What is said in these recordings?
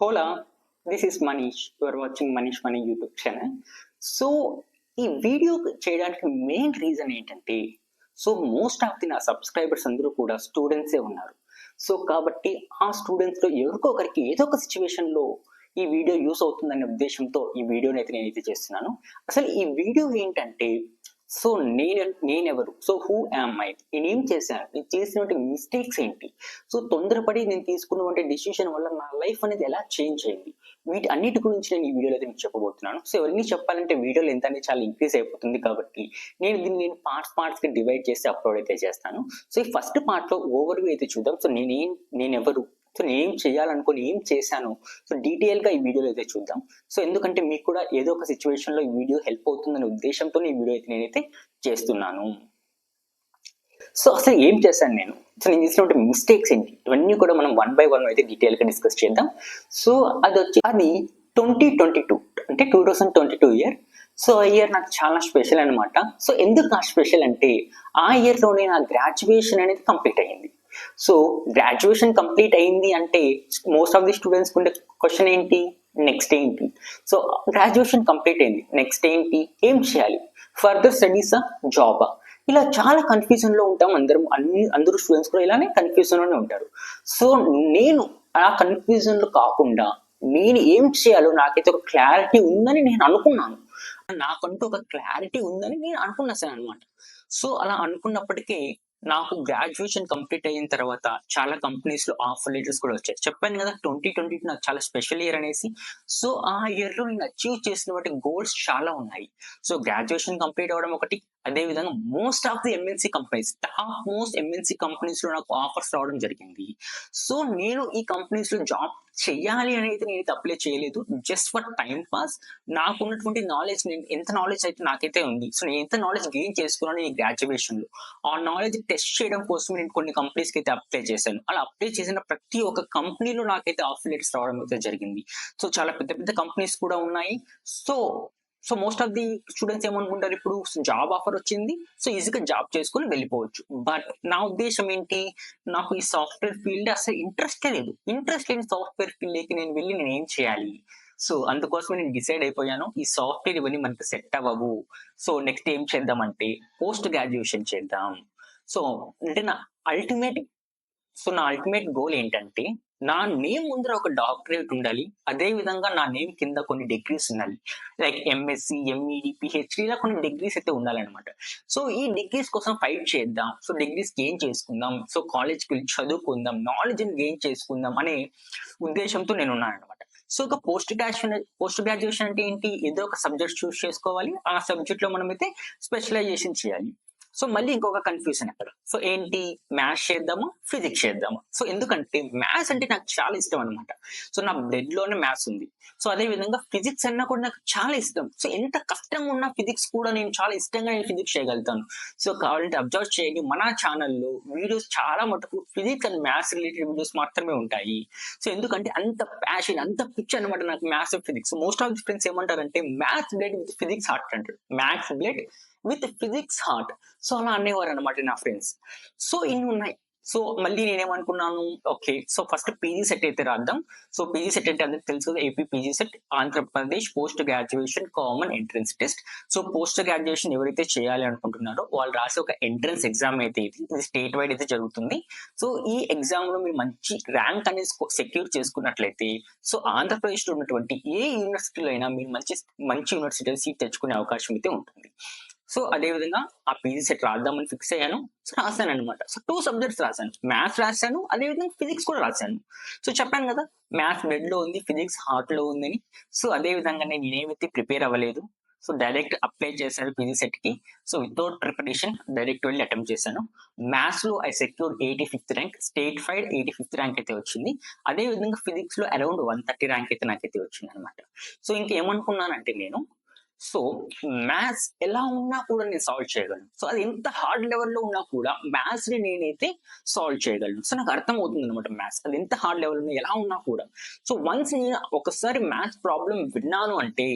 Hola this is Manish your watching Manish money YouTube channel so ఈ video చేయడానికి main reason ఏంటంటే so most of the నా subscribers అందరూ కూడా స్టూడెంట్సే ఉన్నారు. సో కాబట్టి ఆ స్టూడెంట్స్లో ఎవరికో ఒకరికి ఏదో ఒక సిచ్యువేషన్లో ఈ వీడియో యూస్ అవుతుందనే ఉద్దేశంతో ఈ వీడియోని అయితే నేనైతే చేస్తున్నాను. అసలు ఈ వీడియో ఏంటంటే సో నేను నేనెవరు? సో హూ యామ్ మై నేనేం చేశాను? నేను చేసినటువంటి మిస్టేక్స్ ఏంటి? సో తొందరపడి నేను తీసుకున్నటువంటి డిసిషన్ వల్ల నా లైఫ్ అనేది ఎలా చేంజ్ అయింది? వీటి అన్నిటి గురించి నేను ఈ వీడియోలో అయితే మీకు చెప్పబోతున్నాను. సో ఎవరిని చెప్పాలంటే వీడియోలు ఎంత అనేది చాలా ఇంక్రీజ్ అయిపోతుంది కాబట్టి నేను దీన్ని నేను పార్ట్స్ పార్ట్స్కి డివైడ్ చేసి అప్లోడ్ అయితే చేస్తాను. సో ఈ ఫస్ట్ పార్ట్లో ఓవర్ అయితే చూద్దాం. సో నేనేం నేనెవరు? సో నేను ఏం చేయాలనుకుని ఏం చేశాను సో డీటెయిల్గా ఈ వీడియోలో అయితే చూద్దాం. సో ఎందుకంటే మీకు కూడా ఏదో ఒక సిచ్యువేషన్లో ఈ వీడియో హెల్ప్ అవుతుందనే ఉద్దేశంతో ఈ వీడియో అయితే నేనైతే చేస్తున్నాను. సో అసలు ఏం చేశాను నేను? సో నేను చేసినటువంటి మిస్టేక్స్ ఏంటి? ఇవన్నీ కూడా మనం వన్ బై వన్ అయితే డీటెయిల్గా డిస్కస్ చేద్దాం. సో అది వచ్చి అది ట్వంటీ ట్వంటీ టూ అంటే two thousand twenty two year so ఆ ఇయర్ నాకు చాలా స్పెషల్ అనమాట సో ఎందుకు నా స్పెషల్ అంటే ఆ ఇయర్లోనే నా గ్రాడ్యుయేషన్ అనేది కంప్లీట్ అయ్యింది. సో గ్రాడ్యుయేషన్ కంప్లీట్ అయింది అంటే మోస్ట్ ఆఫ్ ది స్టూడెంట్స్ ఉండే క్వశ్చన్ ఏంటి? నెక్స్ట్ ఏంటి? సో గ్రాడ్యుయేషన్ కంప్లీట్ అయింది. నెక్స్ట్ ఏంటి? ఏం చేయాలి? ఫర్దర్ స్టడీసా జాబా ఇలా చాలా కన్ఫ్యూజన్లో ఉంటాం అందరం. అన్ని అందరూ స్టూడెంట్స్ కూడా ఇలానే కన్ఫ్యూజన్లోనే ఉంటారు. సో నేను ఆ కన్ఫ్యూజన్లో కాకుండా నేను ఏం చేయాలో నాకైతే ఒక క్లారిటీ ఉందని నేను అనుకున్నాను. నాకంటూ ఒక క్లారిటీ ఉందని నేను అనుకున్నాను అనమాట సో అలా అనుకున్నప్పటికీ నాకు గ్రాడ్యుయేషన్ కంప్లీట్ అయిన తర్వాత చాలా కంపెనీస్లో ఆఫర్ లెటర్స్ కూడా వచ్చాయి. చెప్పాను కదా ట్వంటీ ట్వంటీ నాకు చాలా స్పెషల్ ఇయర్ అనేసి. సో ఆ ఇయర్లో నేను అచీవ్ చేసిన గోల్స్ చాలా ఉన్నాయి. సో గ్రాడ్యుయేషన్ కంప్లీట్ అవ్వడం ఒకటి అదేవిధంగా most of the MNC companies top most MNC కంపెనీస్లో నాకు ఆఫర్స్ రావడం జరిగింది. సో నేను ఈ కంపెనీస్లో జాబ్ చెయ్యాలి అనేది నేను అప్లై చేయలేదు. జస్ట్ ఫర్ టైం పాస్ నాకు ఉన్నటువంటి నాలెడ్జ్ నేను ఎంత నాలెడ్జ్ అయితే నాకైతే ఉంది. సో నేను ఎంత నాలెడ్జ్ గెయిన్ చేసుకున్నాను ఈ గ్రాడ్యుయేషన్లో. ఆ నాలెడ్జ్ టెస్ట్ చేయడం కోసం నేను కొన్ని కంపెనీస్కి అయితే అప్లై చేశాను. అలా అప్లై చేసిన ప్రతి ఒక్క కంపెనీలో నాకైతే ఆఫర్ లెటర్స్ రావడం అయితే జరిగింది. సో చాలా పెద్ద పెద్ద కంపెనీస్ కూడా ఉన్నాయి. So so most of the students ఏమనుకుంటారు? ఇప్పుడు జాబ్ ఆఫర్ వచ్చింది. సో ఈజీగా జాబ్ చేసుకుని వెళ్ళిపోవచ్చు. బట్ నా ఉద్దేశం ఏంటి? నాకు ఈ సాఫ్ట్వేర్ ఫీల్డ్ అసలు ఇంట్రెస్టే లేదు. ఇంట్రెస్ట్ లేని సాఫ్ట్వేర్ ఫీల్డ్కి నేను వెళ్ళి నేను ఏం చేయాలి? సో అందుకోసం నేను డిసైడ్ అయిపోయాను. ఈ సాఫ్ట్వేర్ ఇవన్నీ మనకు సెట్ అవ్వవు. సో నెక్స్ట్ ఏం చేద్దామంటే పోస్ట్ గ్రాడ్యుయేషన్ చేద్దాం. సో అంటే నా అల్టిమేట్ సో నా అల్టిమేట్ గోల్ ఏంటంటే నా నేమ్ ముందర ఒక డాక్టరేట్ ఉండాలి. అదే విధంగా నా నేమ్ కింద కొన్ని డిగ్రీస్ ఉండాలి. లైక్ ఎంఎస్సి ఎంఈడి పిహెచ్డి ఇలా కొన్ని డిగ్రీస్ అయితే ఉండాలన్నమాట. సో ఈ డిగ్రీస్ కోసం ఫైట్ చేద్దాం. సో డిగ్రీస్ గెయిన్ చేసుకుందాం. సో కాలేజ్కి వెళ్ళి చదువుకుందాం. నాలెడ్జ్ గెయిన్ చేసుకుందాం అనే ఉద్దేశంతో నేను ఉన్నాను అనమాట సో ఒక పోస్ట్ గ్రాడ్యుయేషన్ పోస్ట్ గ్రాడ్యుయేషన్ అంటే ఏంటి? ఏదో ఒక సబ్జెక్ట్ చూస్ చేసుకోవాలి. ఆ సబ్జెక్ట్లో మనం అయితే స్పెషలైజేషన్ చేయాలి. సో మళ్ళీ ఇంకొక కన్ఫ్యూజన్ అక్కడ సో ఏంటి? మ్యాథ్స్ చేద్దామా? ఫిజిక్స్ చేద్దామా? సో ఎందుకంటే మ్యాథ్స్ అంటే నాకు చాలా ఇష్టం అనమాట సో నా బ్లడ్లోనే మ్యాథ్స్ ఉంది. సో అదే విధంగా ఫిజిక్స్ అన్నా కూడా నాకు చాలా ఇష్టం. సో ఎంత కష్టంగా ఉన్న ఫిజిక్స్ కూడా నేను చాలా ఇష్టంగా నేను ఫిజిక్స్ చేయగలుగుతాను. సో కావాలంటే అబ్జర్వ్ చేయండి. మన ఛానల్లో వీడియోస్ చాలా మటుకు physics and maths related videos మాత్రమే ఉంటాయి. సో ఎందుకంటే అంత ప్యాషన్ అంత పిచ్ అనమాట నాకు maths physics most of the friends ఏమంటారంటే maths blood with physics heart అంటారు maths blood with physics heart. So అలా అనేవారు అనమాట నా ఫ్రెండ్స్. సో ఇన్ని ఉన్నాయి. సో మళ్ళీ నేనేమనుకున్నాను okay. So first PG CET అయితే రాద్దాం. సో పీజీ సెట్ అంటే అందరికి తెలుసు AP PG CET Andhra Pradesh post graduation common entrance test. So post graduation ఎవరైతే చేయాలి అనుకుంటున్నారో వాళ్ళు రాసే ఒక ఎంట్రన్స్ ఎగ్జామ్ అయితే ఇది ఇది స్టేట్ వైడ్ అయితే జరుగుతుంది. సో ఈ ఎగ్జామ్లో మీరు మంచి ర్యాంక్ అనేది సెక్యూర్ చేసుకున్నట్లయితే సో ఆంధ్రప్రదేశ్లో ఉన్నటువంటి ఏ యూనివర్సిటీలో అయినా మీరు మంచి మంచి యూనివర్సిటీలో సీట్ తెచ్చుకునే అవకాశం అయితే ఉంటుంది. సో అదే విధంగా ఆ పీజీ సెట్ రాద్దామని ఫిక్స్ అయ్యాను. సో రాశాను అనమాట సో టూ సబ్జెక్ట్స్ రాశాను. మ్యాథ్స్ రాశాను. అదే విధంగా ఫిజిక్స్ కూడా రాశాను. సో చెప్పాను కదా మ్యాథ్స్ బెడ్లో ఉంది ఫిజిక్స్ హార్ట్లో ఉందని సో అదే విధంగా నేను ఏమైతే ప్రిపేర్ అవ్వలేదు సో డైరెక్ట్ అప్లై చేశాను పీజీ సెట్కి. సో వితౌట్ ప్రిపరేషన్ డైరెక్ట్ వెళ్ళి అటెంప్ట్ చేశాను. మ్యాథ్స్లో I secure eighty fifth rank state fried eighty fifth rank అయితే వచ్చింది. అదే విధంగా ఫిజిక్స్లో అరౌండ్ వన్ థర్టీ ర్యాంక్ అయితే నాకైతే వచ్చింది అనమాట సో ఇంకేమనుకున్నానంటే నేను సో మ్యాథ్స్ ఎలా ఉన్నా కూడా నేను సాల్వ్ చేయగలను. సో అది ఎంత హార్డ్ లెవెల్లో ఉన్నా కూడా మ్యాథ్స్ని నేనైతే సాల్వ్ చేయగలను. సో నాకు అర్థం అవుతుంది అనమాట మ్యాథ్స్ అది ఎంత హార్డ్ లెవెల్ ఉన్నా ఎలా ఉన్నా కూడా. సో వన్స్ నేను ఒకసారి మ్యాథ్స్ ప్రాబ్లం విన్నాను అంటే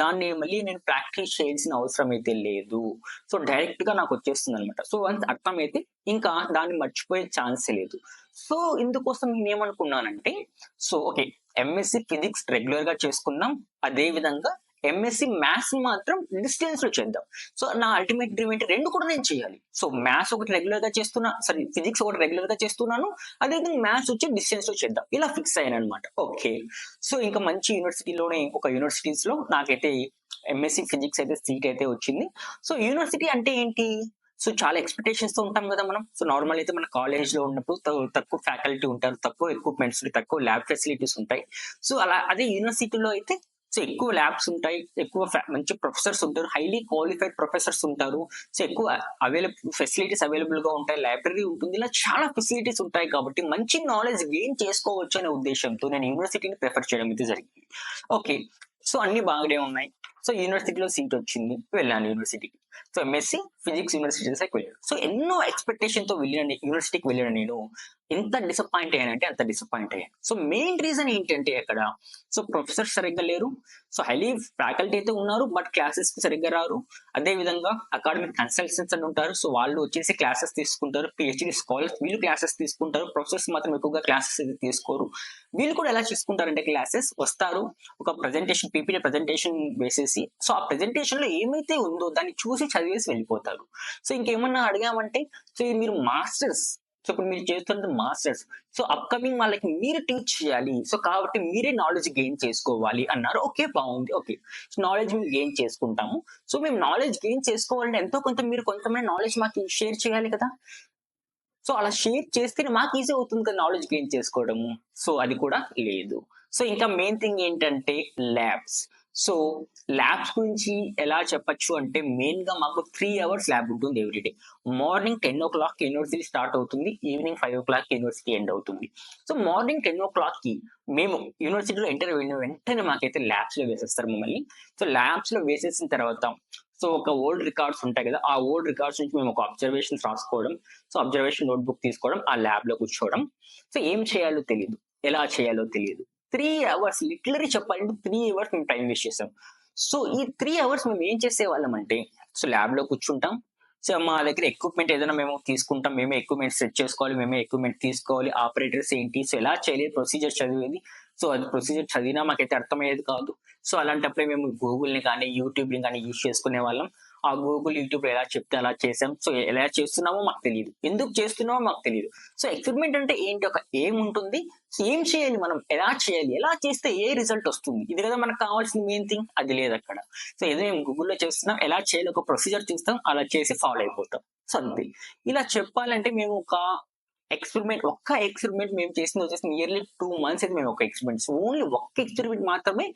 దాన్ని మళ్ళీ నేను ప్రాక్టీస్ చేయాల్సిన అవసరం అయితే లేదు. సో డైరెక్ట్గా నాకు వచ్చేస్తుంది అనమాట సో వన్స్ అర్థమైతే ఇంకా దాన్ని మర్చిపోయే ఛాన్స్ లేదు. సో ఇందుకోసం నేను ఏమనుకున్నానంటే సో ఓకే ఎంఎస్సి ఫిజిక్స్ రెగ్యులర్గా చేసుకున్నాం. అదే విధంగా ఎంఎస్సి మ్యాథ్స్ మాత్రం డిస్టెన్స్లో చేద్దాం. సో నా అల్టిమేట్ డ్రీమ్ ఏంటి? రెండు కూడా నేను చేయాలి. సో మ్యాథ్స్ ఒకటి రెగ్యులర్గా చేస్తున్నా సారీ ఫిజిక్స్ ఒకటి రెగ్యులర్గా చేస్తున్నాను. అదే విధంగా మ్యాథ్స్ వచ్చి డిస్టెన్స్లో చేద్దాం. ఇలా ఫిక్స్ అయ్యాను అనమాట ఓకే సో ఇంకా మంచి యూనివర్సిటీలోనే ఒక యూనివర్సిటీస్లో నాకైతే ఎంఎస్సి ఫిజిక్స్ అయితే సీట్ అయితే వచ్చింది. సో యూనివర్సిటీ అంటే ఏంటి? సో చాలా ఎక్స్పెక్టేషన్స్తో ఉంటాం కదా మనం. సో నార్మల్ అయితే మన కాలేజ్లో ఉన్నప్పుడు తక్కువ ఫ్యాకల్టీ ఉంటారు. తక్కువ ఎక్విప్మెంట్స్ తక్కువ ల్యాబ్ ఫెసిలిటీస్ ఉంటాయి. సో అలా అదే యూనివర్సిటీలో అయితే సో ఎక్కువ ల్యాబ్స్ ఉంటాయి ఎక్కువ మంచి ప్రొఫెసర్స్ ఉంటారు హైలీ క్వాలిఫైడ్ ప్రొఫెసర్స్ ఉంటారు. సో ఎక్కువ అవైలబుల్ ఫెసిలిటీస్ అవైలబుల్గా ఉంటాయి లైబ్రరీ ఉంటుంది. ఇలా చాలా ఫెసిలిటీస్ ఉంటాయి కాబట్టి మంచి నాలెడ్జ్ గెయిన్ చేసుకోవచ్చు అనే ఉద్దేశంతో నేను యూనివర్సిటీని ప్రిఫర్ చేయడం అయితే జరిగింది. ఓకే సో అన్ని బాగానే ఉన్నాయి. సో యూనివర్సిటీలో సీట్ వచ్చింది. వెళ్ళాను యూనివర్సిటీకి సో ఎంఎస్సి ఫిజిక్స్ యూనివర్సిటీస్ వెళ్ళాను సో ఎన్నో ఎక్స్పెక్టేషన్తో వెళ్ళిన యూనివర్సిటీకి వెళ్ళిన నేను ఎంత డిసప్పాయింట్ అయ్యానంటే అంత డిసప్పాయింట్ అయ్యాను. సో మెయిన్ రీజన్ ఏంటంటే అక్కడ సో ప్రొఫెసర్ సరిగ్గా లేరు. సో హైలీ ఫ్యాకల్టీ అయితే ఉన్నారు బట్ క్లాసెస్కి సరిగ్గా రారు. అదే విధంగా అకాడమిక్ కన్సల్టెన్స్ అని ఉంటారు. సో వాళ్ళు వచ్చేసి క్లాసెస్ తీసుకుంటారు పిహెచ్డి స్కాలర్స్ వీళ్ళు క్లాసెస్ తీసుకుంటారు. ప్రొఫెసర్స్ మాత్రం ఎక్కువగా క్లాసెస్ అయితే తీసుకోరు. వీళ్ళు కూడా ఎలా చేసుకుంటారంటే క్లాసెస్ వస్తారు ఒక ప్రజెంటేషన్ పీపీటీ ప్రజెంటేషన్ వేసేసి. సో ఆ ప్రజెంటేషన్లో ఏమైతే ఉందో దాన్ని చూసి చూసి చదివేసి వెళ్ళిపోతారు. సో ఇంకేమన్నా అడిగామంటే సో ఇది మీరు మాస్టర్స్. సో ఇప్పుడు మీరు చేస్తున్నది మాస్టర్స్. సో అప్కమింగ్ వాళ్ళకి మీరు టీచ్ చేయాలి. సో కాబట్టి మీరే నాలెడ్జ్ గెయిన్ చేసుకోవాలి. అన్నారు. ఓకే బాగుంది. ఓకే. నాలెడ్జ్ మేము గెయిన్ చేసుకుంటాము. సో మేము నాలెడ్జ్ గెయిన్ చేసుకోవాలంటే ఎంతో కొంత మీరు కొంతమంది నాలెడ్జ్ మాకు షేర్ చేయాలి కదా. సో అలా షేర్ చేస్తే మాకు ఈజీ అవుతుంది కదా నాలెడ్జ్ గెయిన్ చేసుకోవడము. సో అది కూడా లేదు. సో ఇంకా మెయిన్ థింగ్ ఏంటంటే ల్యాబ్స్ సో ల్యాబ్స్ గురించి ఎలా చెప్పచ్చు అంటే మెయిన్గా మాకు త్రీ అవర్స్ ల్యాబ్ ఉంటుంది everyday morning ten o'clock university start అవుతుంది evening five o'clock university end అవుతుంది. సో మార్నింగ్ టెన్ ఓ క్లాక్కి మేము యూనివర్సిటీలో ఎంటర్ అయిన వెంటనే మాకైతే ల్యాబ్స్లో వేసేస్తారు మమ్మల్ని. సో ల్యాబ్స్లో వేసేసిన తర్వాత సో ఒక ఓల్డ్ రికార్డ్స్ ఉంటాయి కదా ఆ ఓల్డ్ రికార్డ్స్ నుంచి మేము ఒక అబ్జర్వేషన్ రాసుకోవడం సో అబ్జర్వేషన్ నోట్బుక్ తీసుకోవడం ఆ ల్యాబ్లో కూర్చోవడం. సో ఏం చేయాలో తెలియదు ఎలా చేయాలో తెలియదు త్రీ అవర్స్ లిటరీ చెప్పాలంటే త్రీ అవర్స్ మేము టైం వేస్ట్ చేసాం. సో ఈ త్రీ అవర్స్ మేము ఏం చేసే వాళ్ళం అంటే సో ల్యాబ్లో కూర్చుంటాం. సో మా దగ్గర ఎక్విప్మెంట్ ఏదైనా మేము తీసుకుంటాం. మేమే ఎక్విప్మెంట్ సెట్ చేసుకోవాలి మేమే ఎక్విప్మెంట్ తీసుకోవాలి. ఆపరేటర్స్ ఏంటి? సో ఎలా చేయాలి? ప్రొసీజర్ చదివేది. సో అది ప్రొసీజర్ చదివినా మాకైతే అర్థమయ్యేది కాదు. సో అలాంటప్పుడే మేము గూగుల్ని కానీ యూట్యూబ్ని కానీ యూజ్ చేసుకునే వాళ్ళం ఆ గూగుల్ యూట్యూబ్ ఎలా చెప్తే అలా చేసాం సో ఎలా చేస్తున్నామో మాకు తెలియదు ఎందుకు చేస్తున్నామో మాకు తెలియదు సో ఎక్స్పెరిమెంట్ అంటే ఏంటి? ఒక ఏం ఉంటుంది. సో ఏం చేయాలి మనం? ఎలా చేయాలి? ఎలా చేస్తే ఏ రిజల్ట్ వస్తుంది? ఇది కదా మనకు కావాల్సిన మెయిన్ థింగ్ అది లేదు అక్కడ. సో ఏదో మేము గూగుల్లో చేస్తున్నాం. ఎలా చేయాలి? ఒక ప్రొసీజర్ చూస్తాం. అలా చేసి ఫాలో అయిపోతాం. సో అంతే. ఇలా చెప్పాలంటే మేము ఒక ఎక్స్పెరిమెంట్ ఒక్క ఎక్స్పెరిమెంట్ మేము చేసింది వచ్చేసి నియర్లీ టూ మంత్స్ అయితే మేము ఒక ఎక్స్పెరిమెంట్ ఓన్లీ ఒక్క ఎక్స్పెరిమెంట్ మాత్రమే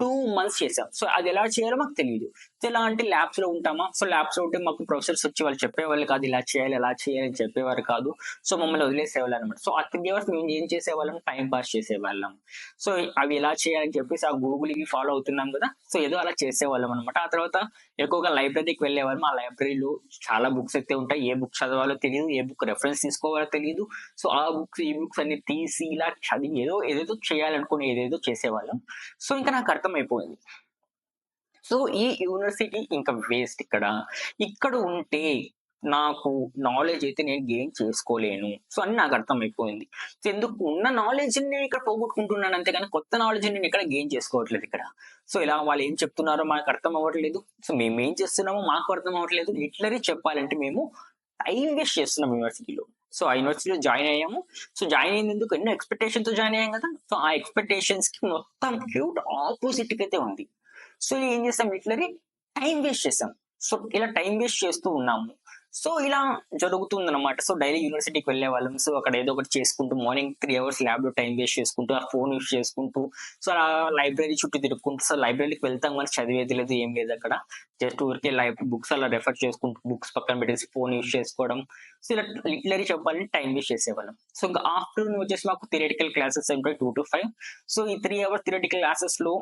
టూ మంత్స్ చేసాం సో అది ఎలా చేయాలో మాకు తెలియదు సో ల్యాబ్స్లో ఉంటామా? సో ల్యాబ్స్లో ఉంటే మాకు ప్రొఫెసర్స్ వచ్చి వాళ్ళు చెప్పేవాళ్ళు కాదు ఇలా చేయాలి ఎలా చేయాలి అని చెప్పేవారు కాదు. సో మమ్మల్ని వదిలేసేవాళ్ళు అనమాట సో ఆ త్రీ అవర్స్ మేము ఏం చేసేవాళ్ళం? టైం పాస్ చేసేవాళ్ళం. సో అవి ఎలా చేయాలని చెప్పేసి ఆ గూగుల్ ఇవి ఫాలో అవుతున్నాం కదా. సో ఏదో అలా చేసేవాళ్ళం అనమాట ఆ తర్వాత ఎక్కువగా లైబ్రరీకి వెళ్ళేవాళ్ళం ఆ లైబ్రరీలో చాలా బుక్స్ అయితే ఉంటాయి. ఏ బుక్ చదవాలో తెలియదు ఏ బుక్ రెఫరెన్స్ తీసుకోవాలో తెలియదు. సో ఆ బుక్స్ ఈ బుక్స్ అన్ని తీసి ఇలా చదివి ఏదో ఏదేదో చేయాలనుకుని ఏదేదో చేసేవాళ్ళం. సో ఇంకా నాకు అర్థమైపోయింది. సో ఈ యూనివర్సిటీ ఇంకా వేస్ట్ ఇక్కడ. ఇక్కడ ఉంటే నాకు నాలెడ్జ్ అయితే నేను గెయిన్ చేసుకోలేను. సో అని నాకు అర్థమైపోయింది. సో ఎందుకు ఉన్న నాలెడ్జ్ నేను ఇక్కడ పోగొట్టుకుంటున్నాను అంతేగాని కొత్త నాలెడ్జ్ నేను ఇక్కడ గెయిన్ చేసుకోవట్లేదు ఇక్కడ. సో ఇలా వాళ్ళు ఏం చెప్తున్నారో మాకు అర్థం అవ్వట్లేదు. సో మేము ఏం చేస్తున్నామో మాకు అర్థం అవ్వట్లేదు. లిటరీ చెప్పాలంటే మేము టైం వేస్ట్ చేస్తున్నాం యూనివర్సిటీలో. సో ఆ యూనివర్సిటీలో జాయిన్ అయ్యాము. సో జాయిన్ అయినందుకు ఎన్నో ఎక్స్పెక్టేషన్తో జాయిన్ అయ్యాం కదా. సో ఆ ఎక్స్పెక్టేషన్స్కి మొత్తం క్యూట్ ఆపోజిట్కి అయితే ఉంది. సో ఏం చేస్తాం లిటరీ టైం వేస్ట్ చేసాం సో ఇలా టైం వేస్ట్ చేస్తూ ఉన్నాము. సో ఇలా జరుగుతుంది అనమాట సో డైలీ యూనివర్సిటీకి వెళ్ళే వాళ్ళం. సో అక్కడ ఏదో ఒకటి చేసుకుంటూ మార్నింగ్ త్రీ అవర్స్ ల్యాబ్లో టైం వేస్ట్ చేసుకుంటూ ఆ ఫోన్ యూస్ చేసుకుంటూ సో ఆ లైబ్రరీ చుట్టూ తిరుగుకుంటూ సో లైబ్రరీకి వెళ్తాం కానీ చదివేది లేదు ఏం లేదు అక్కడ. జస్ట్ ఊరికే లైబ్రరీ బుక్స్ అలా రెఫర్ చేసుకుంటూ బుక్స్ పక్కన పెట్టేసి ఫోన్ యూస్ చేసుకోవడం. సో ఇలా లిటరీ చెప్పాలంటే టైం వేస్ట్ చేసేవాళ్ళం. సో ఇంకా ఆఫ్టర్నూన్ వచ్చేసి మాకు థియరిటికల్ క్లాసెస్ ఉంటాయి టూ టు ఫైవ్ సో ఈ త్రీ అవర్స్ థియరిటికల్ క్లాసెస్లో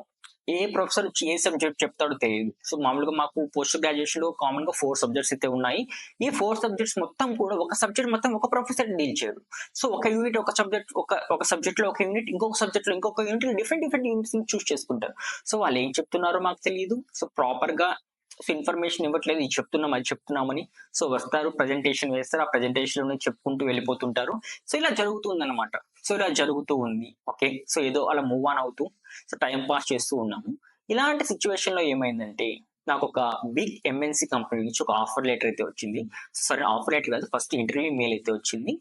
ఏ ప్రొఫెసర్ ఏ సబ్జెక్ట్ చెప్తాడో తెలియదు సో మామూలుగా మాకు పోస్ట్ గ్రాడ్యుయేషన్లో కామన్గా ఫోర్ సబ్జెక్ట్స్ అయితే ఉన్నాయి. ఈ ఫోర్ సబ్జెక్ట్స్ మొత్తం కూడా ఒక సబ్జెక్ట్ మొత్తం ఒక ప్రొఫెసర్ డీల్ చేయడు. సో ఒక యూనిట్ ఒక సబ్జెక్ట్ ఒక ఒక సబ్జెక్ట్లో ఒక యూనిట్ ఇంకొక సబ్జెక్ట్లో ఇంకొక unit different different units choose చేసుకుంటారు. సో వాళ్ళు ఏం చెప్తున్నారో మాకు తెలియదు సో ప్రాపర్గా సో ఇన్ఫర్మేషన్ ఇవ్వట్లేదు ఇది చెప్తున్నాం అది చెప్తున్నామని. సో వస్తారు ప్రజెంటేషన్ వేస్తారు ఆ ప్రజెంటేషన్ చెప్పుకుంటూ వెళ్ళిపోతుంటారు. సో ఇలా జరుగుతుంది అనమాట సో ఇలా జరుగుతూ ఉంది. ఓకే సో ఏదో అలా మూవ్ ఆన్ అవుతూ సో టైం పాస్ చేస్తూ ఉన్నాము. ఇలాంటి సిచ్యువేషన్లో ఏమైందంటే నాకు ఒక బిగ్ ఎంఎన్సీ కంపెనీ నుంచి ఒక ఆఫర్ లెటర్ అయితే వచ్చింది. సరే ఆఫర్ లెటర్ కాదు ఫస్ట్ ఇంటర్వ్యూ మెయిల్ అయితే వచ్చింది.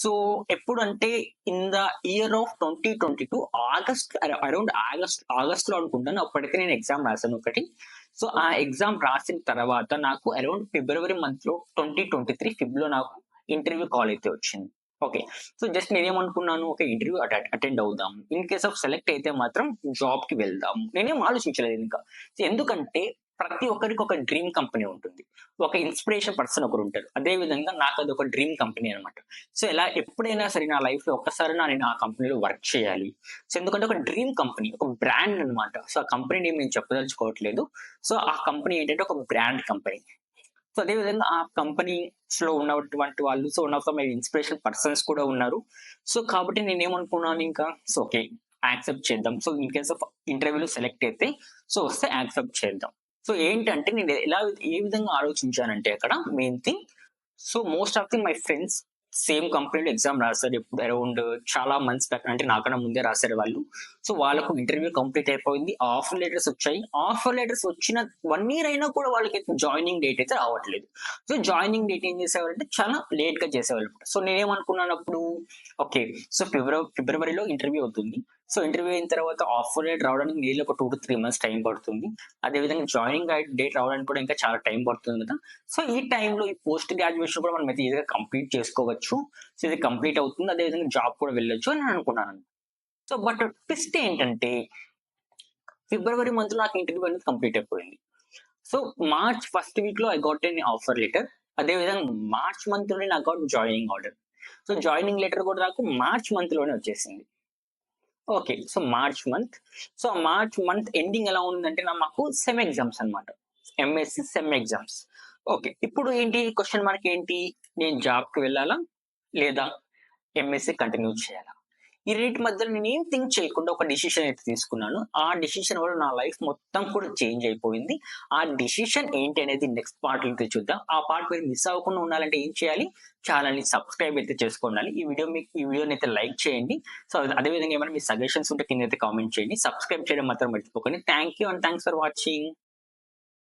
సో ఎప్పుడంటే in the year of twenty twenty two August around August ఆగస్ట్లో అనుకుంటాను. అప్పటికే నేను ఎగ్జామ్ రాశాను ఒకటి. సో ఆ ఎగ్జామ్ రాసిన తర్వాత నాకు అరౌండ్ ఫిబ్రవరి మంత్లో ట్వంటీ ట్వంటీ త్రీ ఫిబ్లో నాకు ఇంటర్వ్యూ కాల్ అయితే వచ్చింది. ఓకే. సో జస్ట్ నేనేమనుకున్నాను ఒక ఇంటర్వ్యూ అటెండ్ అవుదాం. ఇన్ కేస్ ఆఫ్ సెలెక్ట్ అయితే మాత్రం జాబ్కి వెళ్దాం. నేనేం ఆలోచించలేదు ఇంకా. ఎందుకంటే ప్రతి ఒక్కరికి ఒక డ్రీమ్ కంపెనీ ఉంటుంది. ఒక ఇన్స్పిరేషన్ పర్సన్ ఒకరు ఉంటారు. అదే విధంగా నాకు అది ఒక డ్రీమ్ కంపెనీ అనమాట సో ఎలా ఎప్పుడైనా సరే నా లైఫ్లో ఒక్కసారి నేను ఆ కంపెనీలో వర్క్ చేయాలి. సో ఎందుకంటే ఒక డ్రీమ్ కంపెనీ ఒక బ్రాండ్ అన్నమాట. సో ఆ కంపెనీ నేమ్ నేను చెప్పదలుచుకోవట్లేదు. సో ఆ కంపెనీ ఏంటంటే ఒక బ్రాండ్ కంపెనీ సో అదే విధంగా ఆ కంపెనీస్లో ఉన్నటువంటి వాళ్ళు so one of the my inspiration persons కూడా ఉన్నారు. సో కాబట్టి నేను ఏమనుకున్నాను ఇంకా? సో ఓకే యాక్సెప్ట్ చేద్దాం. సో ఇన్ కేస్ ఆఫ్ ఇంటర్వ్యూలో సెలెక్ట్ అయితే సో వస్తే యాక్సెప్ట్ చేద్దాం. సో ఏంటంటే నేను ఎలా ఏ విధంగా ఆలోచించానంటే అక్కడ main thing so most of the my friends same కంపెనీలో ఎగ్జామ్ రాశారు. ఇప్పుడు అరౌండ్ చాలా మంత్స్ బ్యాక్ అంటే నాకన్నా ముందే రాశారు వాళ్ళు. సో వాళ్ళకు ఇంటర్వ్యూ కంప్లీట్ అయిపోయింది. ఆఫర్ లెటర్స్ వచ్చాయి. ఆఫర్ లెటర్స్ వచ్చిన వన్ ఇయర్ అయినా కూడా వాళ్ళకి జాయినింగ్ డేట్ అయితే రావట్లేదు. సో జాయినింగ్ డేట్ ఏం చేసేవారంటే చాలా లేట్గా చేసేవాళ్ళు. సో నేనేమనుకున్నాను అప్పుడు ఓకే సో ఫిబ్రవరి ఫిబ్రవరిలో ఇంటర్వ్యూ అవుతుంది. సో ఇంటర్వ్యూ అయిన తర్వాత ఆఫర్ డేట్ రావడానికి నీళ్ళు ఒక two to three months time పడుతుంది. అదేవిధంగా జాయినింగ్ డేట్ రావడానికి కూడా ఇంకా చాలా టైం పడుతుంది కదా. సో ఈ టైంలో ఈ పోస్ట్ గ్రాడ్యుయేషన్ కూడా మనం అయితే ఈజీగా కంప్లీట్ చేసుకోవచ్చు. సో ఇది కంప్లీట్ అవుతుంది. అదేవిధంగా జాబ్ కూడా వెళ్ళొచ్చు అని నేను అనుకున్నాను. సో బట్ ట్విస్ట్ ఏంటంటే ఫిబ్రవరి మంత్లో నాకు ఇంటర్వ్యూ అనేది కంప్లీట్ అయిపోయింది. సో మార్చ్ ఫస్ట్ వీక్లో I got an offer letter అదేవిధంగా మార్చ్ మంత్లోనే నాకు joining order so joining letter కూడా నాకు మార్చ్ మంత్లోనే వచ్చేసింది. Okay so March month so March month ending ఎలా ఉందంటే నా మాకు సెమ్ ఎగ్జామ్స్ అన్నమాట. ఎంఎస్సి సెమ్ ఎగ్జామ్స్ ఓకే ఇప్పుడు ఏంటి? క్వశ్చన్ మార్క్ ఏంటి? నేను జాబ్కి వెళ్ళాలా? లేదా ఎంఎస్సి కంటిన్యూ చేయాలా? ఈ రెండింటి మధ్యలో నేను ఏం థింక్ చేయకుండా ఒక డిసిషన్ అయితే తీసుకున్నాను. ఆ డిసిషన్ వల్ల నా లైఫ్ మొత్తం కూడా చేంజ్ అయిపోయింది. ఆ డిసిషన్ ఏంటి అనేది నెక్స్ట్ పార్ట్ అయితే చూద్దాం. ఆ పార్ట్ మీరు మిస్ అవ్వకుండా ఉండాలంటే ఏం చేయాలి? ఛానల్ని సబ్స్క్రైబ్ అయితే చేసుకోండి. ఈ వీడియో మీకు ఈ వీడియోని అయితే లైక్ చేయండి. సో అదే విధంగా ఏమైనా మీ సజెషన్స్ ఉంటే కింద అయితే కామెంట్ చేయండి. సబ్స్క్రైబ్ చేయడం మాత్రం మర్చిపోకండి. Thank you and thanks for watching